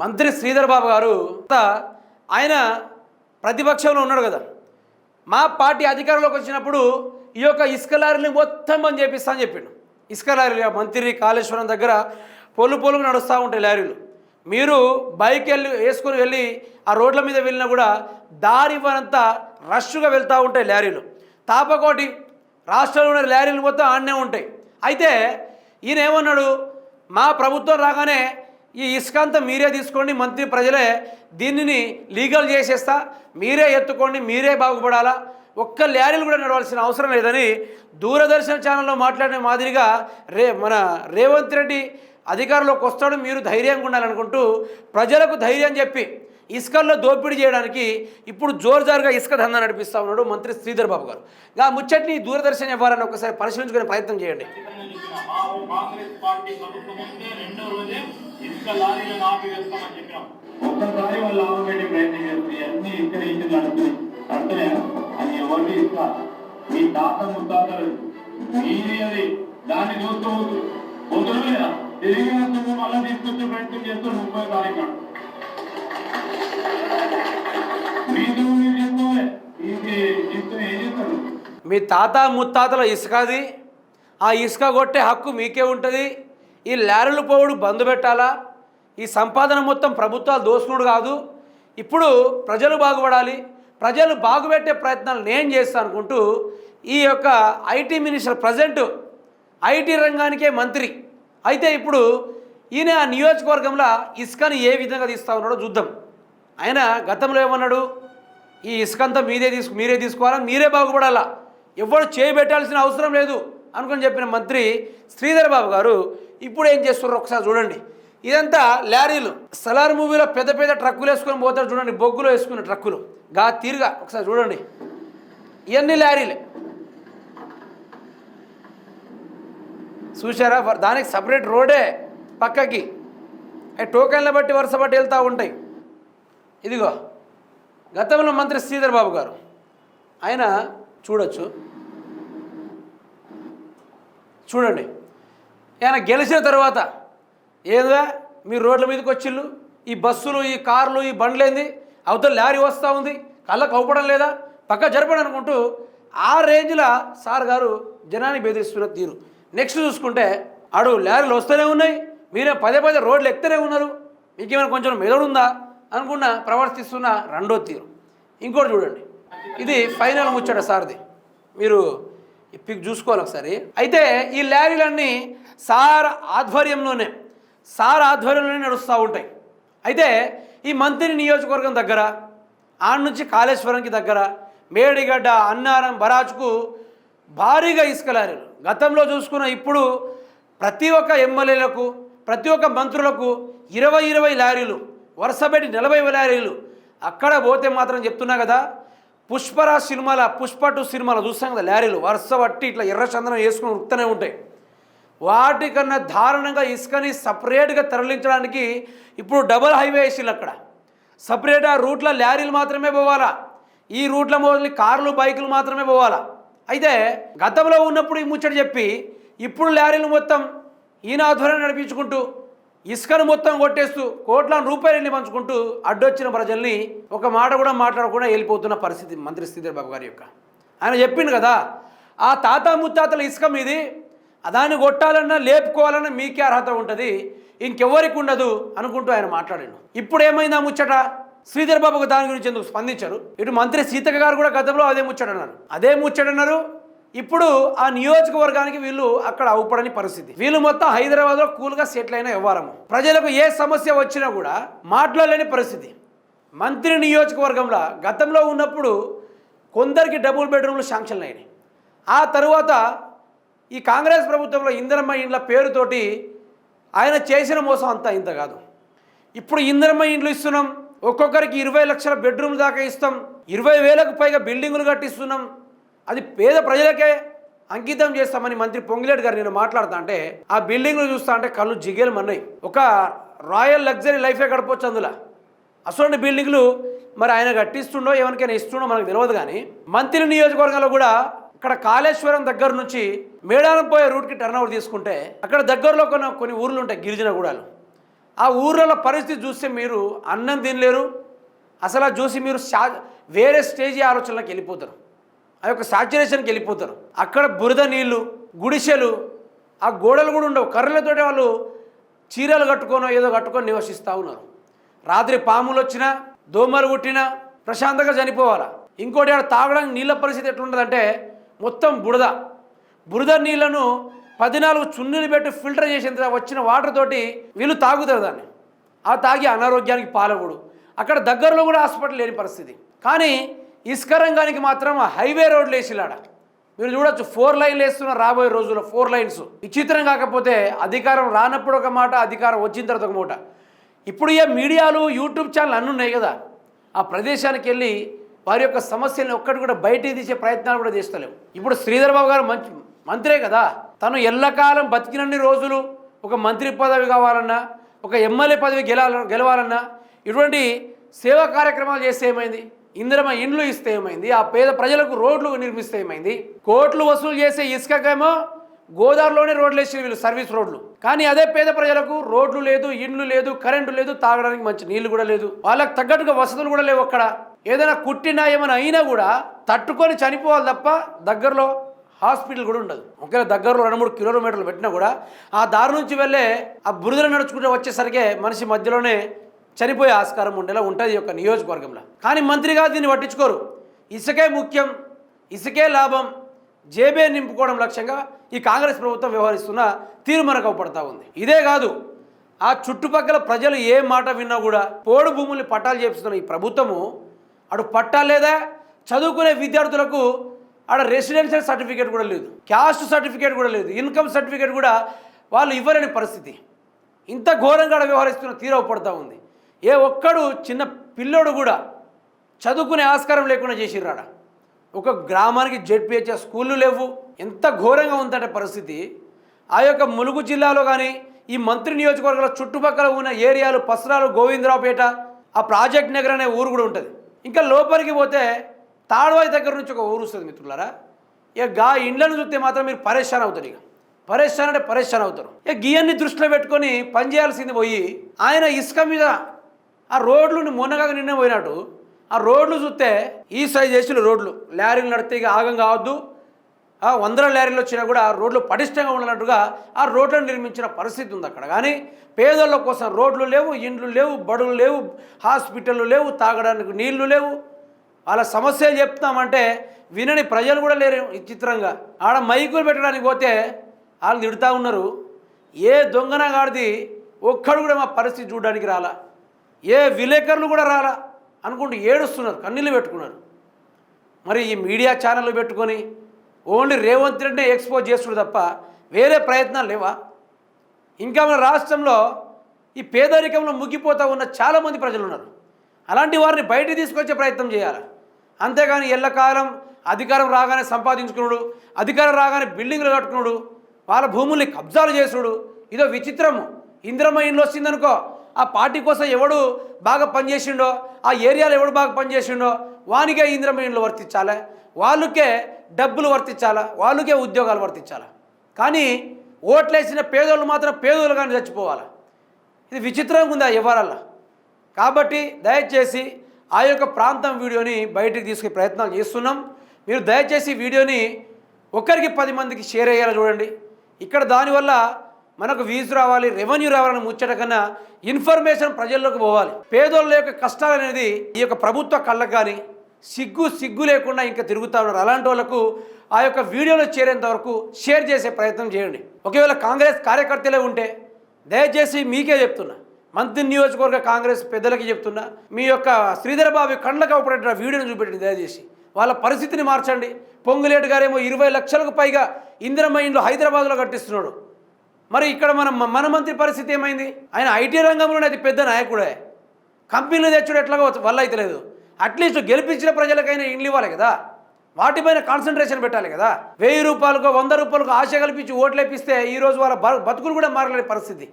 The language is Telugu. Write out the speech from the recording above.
మంత్రి శ్రీధర్ బాబు గారు ఆయన ప్రతిపక్షంలో ఉన్నాడు కదా. మా పార్టీ అధికారంలోకి వచ్చినప్పుడు ఈ యొక్క ఇసుక లారీని మొత్తం బంద్ చేపిస్తా అని చెప్పిండు. ఇసుక లారీలు మంత్రి కాళేశ్వరం దగ్గర పొలు పొలుగు నడుస్తూ ఉంటాయి లారీలు. మీరు బైక్ వెళ్ళి వేసుకొని వెళ్ళి ఆ రోడ్ల మీద వెళ్ళినా కూడా దారి ఇవ్వనంత రష్గా వెళ్తూ ఉంటాయి లారీలు. తాపకోటి రాష్ట్రంలో ఉన్న లారీలు మొత్తం ఆడనే ఉంటాయి. అయితే ఈయన ఏమన్నాడు మా ప్రభుత్వం రాగానే ఈ ఇసుక అంతా మీరే తీసుకోండి మంత్రి ప్రజలే దీనిని లీగల్ చేసేస్తా మీరే ఎత్తుకోండి మీరే బాగుపడాలా. ఒక్క ల్యారీలు కూడా నడవాల్సిన అవసరం లేదని దూరదర్శన్ ఛానల్లో మాట్లాడిన మాదిరిగా రే మన రేవంత్ రెడ్డి అధికారంలోకి వస్తాడు మీరు ధైర్యంగా ఉండాలనుకుంటూ ప్రజలకు ధైర్యం చెప్పి ఇసుకల్లో దోపిడీ చేయడానికి ఇప్పుడు జోరుజారుగా ఇసుక దందా నడిపిస్తా ఉన్నాడు మంత్రి శ్రీధర్ బాబు గారు. ఆ ముచ్చట్ని దూరదర్శన్ ఇవ్వాలని ఒకసారి పరిశీలించుకునే ప్రయత్నం చేయండి. మీ తాత ముత్తాతలు మీది దాన్ని చూస్తూ పొద్దున మళ్ళీ తీసుకొచ్చే ప్రయత్నం చేస్తూ ముప్పై తారీఖు మీ తాత ముత్తాతల ఇసుకది ఆ ఇసుక కొట్టే హక్కు మీకే ఉంటుంది. ఈ లారీలు పోవుడు బంద్ పెట్టాలా? ఈ సంపాదన మొత్తం ప్రభుత్వాలు దోసుకుడు కాదు. ఇప్పుడు ప్రజలు బాగుపడాలి. ప్రజలు బాగుపెట్టే ప్రయత్నాలు నేను చేస్తాను అనుకుంటూ ఈ యొక్క ఐటీ మినిస్టర్ ప్రజెంట్ ఐటీ రంగానికే మంత్రి. అయితే ఇప్పుడు ఈయన ఆ నియోజకవర్గంలో ఇసుకని ఏ విధంగా తీస్తా ఉన్నాడో చూద్దాం. ఆయన గతంలో ఏమన్నాడు? ఈ ఇసుకంతా మీదే తీసుకు మీరే తీసుకోవాలా? మీరే బాగుపడాలా? ఎవరు చేయబెట్టాల్సిన అవసరం లేదు అనుకుని చెప్పిన మంత్రి శ్రీధర్ బాబు గారు ఇప్పుడు ఏం చేస్తున్నారు ఒకసారి చూడండి. ఇదంతా లారీలు. సలార్ మూవీలో పెద్ద పెద్ద ట్రక్కులు వేసుకొని పోతారు చూడండి. బొగ్గులో వేసుకున్న ట్రక్కులు. గా తీరుగా ఒకసారి చూడండి. ఇవన్నీ లారీలే. చూసారా దానికి సపరేట్ రోడే. పక్కకి. టోకెన్లు టోకెన్ల బట్టి వరుస బట్టి వెళ్తూ ఉంటాయి. ఇదిగో గతంలో మంత్రి శ్రీధర్ బాబు గారు ఆయన చూడొచ్చు. చూడండి. ఆయన గెలిచిన తర్వాత ఏదో మీరు రోడ్ల మీదకి వచ్చిళ్ళు ఈ బస్సులు ఈ కార్లు ఈ బండ్లేంది అవతల లారీ వస్తూ ఉంది కళ్ళకు అవ్వడం లేదా? పక్క జరపడం అనుకుంటూ ఆ రేంజ్లో సార్ గారు జనాన్ని బెదిరిస్తున్న తీరు. నెక్స్ట్ చూసుకుంటే ఆడు లారీలు వస్తూనే ఉన్నాయి. మీరే పదే పదే రోడ్లు ఎక్కుతూనే ఉన్నారు. మీకేమైనా కొంచెం మెదడు ఉందా అనుకున్న ప్రవర్తిస్తున్న రెండో తీరు. ఇంకోటి చూడండి. ఇది ఫైనల్ ముచ్చట సార్ది. మీరు ఈ పిక్ చూసుకోవాలి ఒకసారి. అయితే ఈ ల్యారీలన్నీ సార్ ఆధ్వర్యంలోనే సార్ ఆధ్వర్యంలోనే నడుస్తూ ఉంటాయి. అయితే ఈ మంత్రి నియోజకవర్గం దగ్గర ఆడ నుంచి కాళేశ్వరంకి దగ్గర మేడిగడ్డ అన్నారం బరాజ్కు భారీగా ఇసుక లారీలు. గతంలో చూసుకున్న ఇప్పుడు ప్రతి ఒక్క ఎమ్మెల్యేలకు ప్రతి ఒక్క మంత్రులకు ఇరవై ఇరవై లారీలు వరుసపెట్టి నలభై లారీలు. అక్కడ పోతే మాత్రం చెప్తున్నా కదా పుష్పరాజ్ సినిమాల పుష్ప టూ సినిమాలో చూస్తాం కదా లారీలు వరుస పట్టి ఇట్లా ఎర్ర చందనం వేసుకుని ఉరుకుతూనే ఉంటాయి. వాటికన్నా దారుణంగా ఇసుకని సపరేట్గా తరలించడానికి ఇప్పుడు డబుల్ హైవే వేసిల్లు అక్కడ. సపరేట్ ఆ రూట్లో లారీలు మాత్రమే పోవాలా? ఈ రూట్ల మొదలు కార్లు బైకులు మాత్రమే పోవాలా? అయితే గతంలో ఉన్నప్పుడు ఈ ముచ్చట చెప్పి ఇప్పుడు లారీలు మొత్తం ఈయన ఆధ్వర్యం నడిపించుకుంటూ ఇసుకను మొత్తం కొట్టేస్తూ కోట్ల రూపాయలని పంచుకుంటూ అడ్డొచ్చిన ప్రజల్ని ఒక మాట కూడా మాట్లాడకుండా వెళ్ళిపోతున్న పరిస్థితి మంత్రి శ్రీధర్ బాబు గారి యొక్క. ఆయన చెప్పిండు కదా ఆ తాత ముత్తాతల ఇసుక మీది దాన్ని కొట్టాలన్నా లేపుకోవాలన్నా మీకే అర్హత ఉంటుంది ఇంకెవరికి ఉండదు అనుకుంటూ ఆయన మాట్లాడాడు. ఇప్పుడు ఏమైందా ఆ ముచ్చట? శ్రీధర్ బాబుకు దాని గురించి ఎందుకు స్పందించారు? ఇటు మంత్రి సీతక్క గారు కూడా గతంలో అదే ముచ్చట అన్నారు. అదే ముచ్చట అన్నారు ఇప్పుడు ఆ నియోజకవర్గానికి వీళ్ళు అక్కడ అవుపడని పరిస్థితి. వీళ్ళు మొత్తం హైదరాబాద్లో కూల్గా సెటిల్ అయిన వ్యవహారము. ప్రజలకు ఏ సమస్య వచ్చినా కూడా మాట్లాడలేని పరిస్థితి. మంత్రి నియోజకవర్గంలో గతంలో ఉన్నప్పుడు కొందరికి డబుల్ బెడ్రూమ్లు శాంక్షన్లు అయినాయి. ఆ తరువాత ఈ కాంగ్రెస్ ప్రభుత్వంలో ఇందిరమ్మ ఇండ్ల పేరుతోటి ఆయన చేసిన మోసం అంతా ఇంత కాదు. ఇప్పుడు ఇందిరమ్మ ఇండ్లు ఇస్తున్నాం ఒక్కొక్కరికి ఇరవై లక్షల బెడ్రూమ్ దాకా ఇస్తాం ఇరవై వేలకు పైగా బిల్డింగులు కట్టిస్తున్నాం. అది పేద ప్రజలకే అంకితం చేస్తామని మంత్రి పొంగిలేడు గారు నేను మాట్లాడుతా అంటే ఆ బిల్డింగ్లు చూస్తా అంటే కళ్ళు జిగేలు మన్నాయి ఒక రాయల్ లగ్జరీ లైఫే గడపవచ్చు అందులో. అసలు బిల్డింగ్లు మరి ఆయన కట్టిస్తుండో ఎవరికైనా ఇస్తుండో మనకు తెలియదు కానీ మంత్రి నియోజకవర్గంలో కూడా ఇక్కడ కాళేశ్వరం దగ్గర నుంచి మేడారం పోయే రూట్కి టర్న్ ఓవర్ తీసుకుంటే అక్కడ దగ్గరలో కొన్ని కొన్ని ఊర్లు ఉంటాయి గిరిజన గూడాలు. ఆ ఊర్లలో పరిస్థితి చూస్తే మీరు అన్నం తినలేరు అసలు చూసి మీరు వేరే స్టేజీ ఆలోచనలకు వెళ్ళిపోతారు. ఆ యొక్క సాచురేషన్కి వెళ్ళిపోతారు. అక్కడ బురద నీళ్ళు గుడిసెలు ఆ గోడలు కూడా ఉండవు. కర్రలతోటి వాళ్ళు చీరలు కట్టుకొని ఏదో కట్టుకొని నివసిస్తూ ఉన్నారు. రాత్రి పాములు వచ్చినా దోమలు కుట్టినా ప్రశాంతంగా చనిపోవాలా? ఇంకోటి ఆడ తాగడానికి నీళ్ళ పరిస్థితి ఎట్లుంటుందంటే మొత్తం బురద. బురద నీళ్ళను పద్నాలుగు చున్నీలు పెట్టి ఫిల్టర్ చేసిన వచ్చిన వాటర్ తోటి వీళ్ళు తాగుతారు దాన్ని. ఆ తాగి అనారోగ్యానికి పాలకుడు అక్కడ దగ్గరలో కూడా హాస్పిటల్ లేని పరిస్థితి. కానీ ఇసుక రంగానికి మాత్రం హైవే రోడ్లు వేసిలాడ. మీరు చూడొచ్చు ఫోర్ లైన్లు వేస్తున్న రాబోయే రోజుల్లో ఫోర్ లైన్స్. విచిత్రం కాకపోతే అధికారం రానప్పుడు ఒక మాట అధికారం వచ్చిన తర్వాత ఒక మాట. ఇప్పుడు ఏ మీడియాలు యూట్యూబ్ ఛానల్ అన్నీ ఉన్నాయి కదా. ఆ ప్రదేశానికి వెళ్ళి వారి యొక్క సమస్యలను ఒక్కటి కూడా బయటికి తీసే ప్రయత్నాలు కూడా చేస్తలేవు. ఇప్పుడు శ్రీధర్ బాబు గారు మంచి మంత్రే కదా. తను ఎల్లకాలం బతికినన్ని రోజులు ఒక మంత్రి పదవి కావాలన్నా ఒక ఎమ్మెల్యే పదవి గెలాల గెలవాలన్నా ఇటువంటి సేవా కార్యక్రమాలు చేస్తే ఏమైంది? ఇందిరమ ఇండ్లు ఇస్తే ఏమైంది? ఆ పేద ప్రజలకు రోడ్లు నిర్మిస్తే ఏమైంది? కోట్లు వసూలు చేసే ఇసుకకేమో గోదావరిలోనే రోడ్లు వేసి వీళ్ళు సర్వీస్ రోడ్లు. కానీ అదే పేద ప్రజలకు రోడ్లు లేదు ఇండ్లు లేదు కరెంటు లేదు తాగడానికి మంచి నీళ్ళు కూడా లేదు. వాళ్ళకి తగ్గట్టుగా వసతులు కూడా లేవు అక్కడ. ఏదైనా కుట్టినా ఏమైనా అయినా కూడా తట్టుకొని చనిపోవాలి తప్ప దగ్గరలో హాస్పిటల్ కూడా ఉండదు. ఒకవేళ దగ్గరలో రెండు మూడు కిలోమీటర్లు పెట్టినా కూడా ఆ దారి నుంచి వెళ్ళే ఆ బురదలు నడుచుకుంటూ వచ్చేసరికే మనిషి మధ్యలోనే చనిపోయే ఆస్కారం ఉండేలా ఉంటుంది ఈ యొక్క నియోజకవర్గంలో. కానీ మంత్రిగా దీన్ని పట్టించుకోరు. ఇసుకే ముఖ్యం ఇసుకే లాభం జేబే నింపుకోవడం లక్ష్యంగా ఈ కాంగ్రెస్ ప్రభుత్వం వ్యవహరిస్తున్న తీరు మనకు ఉంది. ఇదే కాదు ఆ చుట్టుపక్కల ప్రజలు ఏ మాట విన్నా కూడా పోడు భూముల్ని పట్టాలు చేపిస్తున్న ఈ ప్రభుత్వము అటు పట్టాలు లేదా చదువుకునే విద్యార్థులకు ఆడ రెసిడెన్షియల్ సర్టిఫికేట్ కూడా లేదు. క్యాస్ట్ సర్టిఫికేట్ కూడా లేదు. ఇన్కమ్ సర్టిఫికేట్ కూడా వాళ్ళు ఇవ్వలేని పరిస్థితి. ఇంత ఘోరంగా వ్యవహరిస్తున్న తీరు పడుతూ ఉంది. ఏ ఒక్కడు చిన్న పిల్లోడు కూడా చదువుకునే ఆస్కారం లేకుండా చేసిర్రాడ? ఒక గ్రామానికి జెడ్పిహెచ్ఎస్ స్కూళ్ళు లేవు. ఎంత ఘోరంగా ఉందంటే పరిస్థితి. ఆ యొక్క ములుగు జిల్లాలో కానీ ఈ మంత్రి నియోజకవర్గంలో చుట్టుపక్కల ఉన్న ఏరియాలు పసరాలు గోవిందరావుపేట ఆ ప్రాజెక్ట్ నగర్ అనే ఊరు కూడా ఉంటుంది. ఇంకా లోపలికి పోతే తాడువాయి దగ్గర నుంచి ఒక ఊరు వస్తుంది మిత్రులారా. ఇక గా ఇండ్లను చూస్తే మాత్రం మీరు పరేషాన్ అవుతారు ఇక. పరేషాన్ అంటే పరేషాన్ అవుతారు. ఇక గియన్ని దృష్టిలో పెట్టుకొని పనిచేయాల్సింది పోయి ఆయన ఇసుక మీద ఆ రోడ్లు మొన్నగా నిన్న పోయినట్టు. ఆ రోడ్లు చూస్తే ఈ సైజ్ చేసిన రోడ్లు. లారీలు నడితే ఇక ఆగం కావద్దు. ఆ వందల లారీలు వచ్చినా కూడా ఆ రోడ్లు పటిష్టంగా ఉన్నట్టుగా ఆ రోడ్లను నిర్మించిన పరిస్థితి ఉంది అక్కడ. కానీ పేదోళ్ళ కోసం రోడ్లు లేవు ఇండ్లు లేవు బడులు లేవు హాస్పిటళ్ళు లేవు తాగడానికి నీళ్ళు లేవు. వాళ్ళ సమస్యలు చెప్తామంటే వినని ప్రజలు కూడా లేరు ఈ చిత్రంగా. ఆడ మైకులు పెట్టడానికి పోతే వాళ్ళు తిడుతూ ఉన్నారు. ఏ దొంగన గాడిది ఒక్కడు కూడా మా పరిస్థితి చూడడానికి రాలా. ఏ విలేకరులు కూడా రాలా అనుకుంటూ ఏడుస్తున్నారు కన్నీళ్ళు పెట్టుకున్నారు. మరి ఈ మీడియా ఛానళ్ళు పెట్టుకొని ఓన్లీ రేవంత్ రెడ్డినే ఎక్స్పోజ్ చేస్తుడు తప్ప వేరే ప్రయత్నాలు లేవా? ఇంకా మన రాష్ట్రంలో ఈ పేదరికంలో ముగ్గిపోతూ ఉన్న చాలామంది ప్రజలు ఉన్నారు. అలాంటి వారిని బయట తీసుకొచ్చే ప్రయత్నం చేయాలి? అంతేగాని ఎల్లకాలం అధికారం రాగానే సంపాదించుకున్నాడు అధికారం రాగానే బిల్డింగ్లు కట్టుకున్నాడు వాళ్ళ భూముల్ని కబ్జాలు చేసుడు ఇదో విచిత్రము. ఇందిరమ్మ ఇండ్లు వచ్చిందనుకో ఆ పార్టీ కోసం ఎవడు బాగా పనిచేసిండో ఆ ఏరియాలో ఎవడు బాగా పనిచేసిండో వానికే ఇందిరమ్మ వర్తించాలి వాళ్ళకే డబ్బులు వర్తించాలా వాళ్ళకే ఉద్యోగాలు వర్తించాలా. కానీ ఓట్లేసిన పేదోళ్ళు మాత్రం పేదోళ్ళు కానీ చచ్చిపోవాలి. ఇది విచిత్రంగా ఉంది ఆ వ్యవహారాల్లో కాబట్టి దయచేసి ఆ యొక్క ప్రాంతం వీడియోని బయటికి తీసుకునే ప్రయత్నాలు చేస్తున్నాం. మీరు దయచేసి వీడియోని ఒకరికి పది మందికి షేర్ అయ్యేలా చూడండి. ఇక్కడ దానివల్ల మనకు వ్యూస్ రావాలి రెవెన్యూ రావాలని ముచ్చట కన్నా ఇన్ఫర్మేషన్ ప్రజల్లోకి పోవాలి. పేదోళ్ళ యొక్క కష్టాలు అనేది ఈ యొక్క ప్రభుత్వ కళ్ళకు కానీ సిగ్గు సిగ్గు లేకుండా ఇంకా తిరుగుతూ ఉన్నారు. అలాంటి వాళ్ళకు ఆ యొక్క వీడియోలో చేరేంత వరకు షేర్ చేసే ప్రయత్నం చేయండి. ఒకవేళ కాంగ్రెస్ కార్యకర్తలే ఉంటే దయచేసి మీకే చెప్తున్నా. మంత్రి నియోజకవర్గ కాంగ్రెస్ పెద్దలకి చెప్తున్నా. మీ యొక్క శ్రీధర్ బాబు కండ్లకు అవపడేట వీడియోని చూపెట్టండి దయచేసి. వాళ్ళ పరిస్థితిని మార్చండి. పొంగులేటు గారేమో ఇరవై లక్షలకు పైగా ఇందిరమ్మ ఇండ్లు హైదరాబాద్లో కట్టిస్తున్నాడు. మరి ఇక్కడ మన మన మంత్రి పరిస్థితి ఏమైంది? ఆయన ఐటీ రంగంలోనే అది పెద్ద నాయకుడే. కంపెనీలు తెచ్చుడు ఎట్లాగో వల్ల అయితే లేదు. అట్లీస్ట్ గెలిపించిన ప్రజలకైనా ఇండ్లు ఇవ్వాలి కదా. వాటిపైన కాన్సన్ట్రేషన్ పెట్టాలి కదా. వెయ్యి రూపాయలకు వంద రూపాయలకు ఆశ కల్పించి ఓట్లేపిస్తే ఈరోజు వాళ్ళ బతుకులు కూడా మారలేని పరిస్థితి.